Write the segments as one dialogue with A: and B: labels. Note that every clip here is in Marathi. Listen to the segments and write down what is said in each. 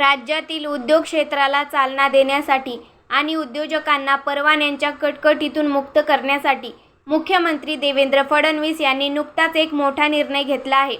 A: राज्यातील उद्योग क्षेत्राला चालना देण्यासाठी आणि उद्योजकांना परवान्यांच्या कटकटीतून मुक्त करण्यासाठी मुख्यमंत्री देवेंद्र फडणवीस यांनी नुकताच एक मोठा निर्णय घेतला आहे.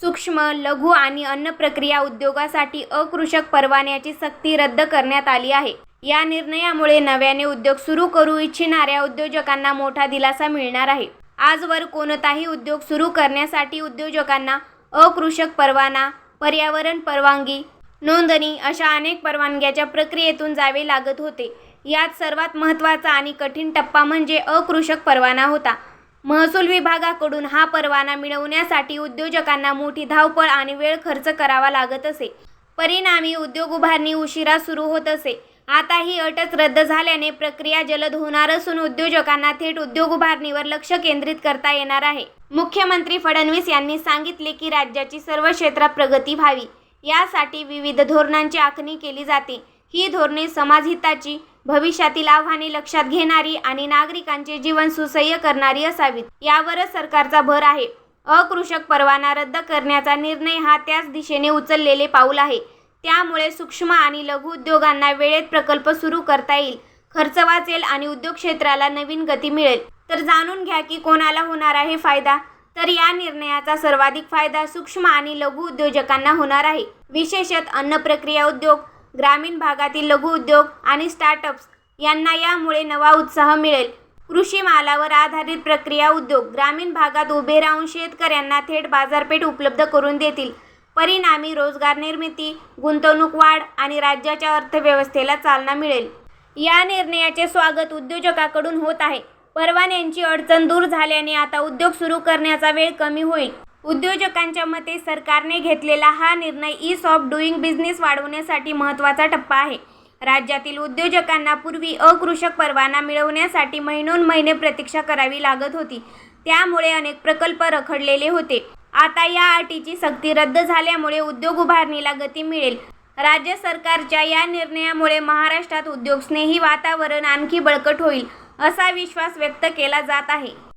A: सूक्ष्म लघु आणि अन्न प्रक्रिया उद्योगासाठी अकृषक परवान्याची सक्ती रद्द करण्यात आली आहे. या निर्णयामुळे नव्याने उद्योग सुरू करू इच्छिणाऱ्या उद्योजकांना मोठा दिलासा मिळणार आहे. आजवर कोणताही उद्योग सुरू करण्यासाठी उद्योजकांना अकृषक परवाना पर्यावरण परवानगी नोंदणी अशा अनेक परवानग्याच्या प्रक्रियेतून जावे लागत होते. यात सर्वात महत्त्वाचा आणि कठीण टप्पा म्हणजे अकृषक परवाना होता. महसूल विभागाकडून हा परवाना मिळवण्यासाठी उद्योजकांना मोठी धावपळ आणि वेळ खर्च करावा लागत असे. परिणामी उद्योग उभारणी उशिरा सुरू होत असे. आता ही अटच रद्द झाल्याने प्रक्रिया जलद होणार असून उद्योजकांना थेट उद्योग उभारणीवर लक्ष केंद्रित करता येणार आहे. मुख्यमंत्री फडणवीस यांनी सांगितले की राज्याची सर्व क्षेत्रात प्रगती व्हावी. यासाठी विविध धोरणांची आखणी केली जाते. ही धोरणे समाजहिताची भविष्यातील आव्हाने लक्षात घेणारी आणि नागरिकांचे जीवन सुसह्य करणारी असावीत. यावरच सरकारचा भर आहे. अकृषक परवाना रद्द करण्याचा निर्णय हा त्याच दिशेने उचललेले पाऊल आहे. त्यामुळे सूक्ष्म आणि लघु उद्योगांना वेळेत प्रकल्प सुरू करता येईल. खर्च वाचेल आणि उद्योग क्षेत्राला नवीन गती मिळेल. तर जाणून घ्या की कोणाला होणार आहे फायदा? तर या निर्णयाचा सर्वाधिक फायदा सूक्ष्म आणि लघु उद्योजकांना होणार आहे. विशेषत अन्न प्रक्रिया उद्योग ग्रामीण भागातील लघु उद्योग आणि स्टार्टअप्स यांना यामुळे नवा उत्साह मिळेल. कृषी मालावर आधारित प्रक्रिया उद्योग ग्रामीण भागात उभे राहून शेतकऱ्यांना थेट बाजारपेठ उपलब्ध करून देतील. परिणामी रोजगार निर्मिती गुंतवणूक वाढ आणि राज्याच्या अर्थव्यवस्थेला चालना मिळेल. या निर्णयाचे स्वागत उद्योजकाकडून होत आहे. परवान्यांची अडचण दूर झाल्याने आता उद्योग सुरू करण्याचा वेळ कमी होईल. उद्योजकांच्या मते सरकारने घेतलेला हा निर्णय ईस ऑफ डुईंग बिझनेस वाढवण्यासाठी महत्त्वाचा टप्पा आहे. राज्यातील उद्योजकांना पूर्वी अकृषक परवाना मिळवण्यासाठी महिनोन महिने प्रतीक्षा करावी लागत होती. त्यामुळे अनेक प्रकल्प रखडलेले होते. आता या अटीची सक्ती रद्द झाल्यामुळे उद्योग उभारणीला गती मिळेल. राज्य सरकारच्या या निर्णयामुळे महाराष्ट्रात उद्योगस्नेही वातावरण आणखी बळकट होईल. असा विश्वास व्यक्त केला जात आहे.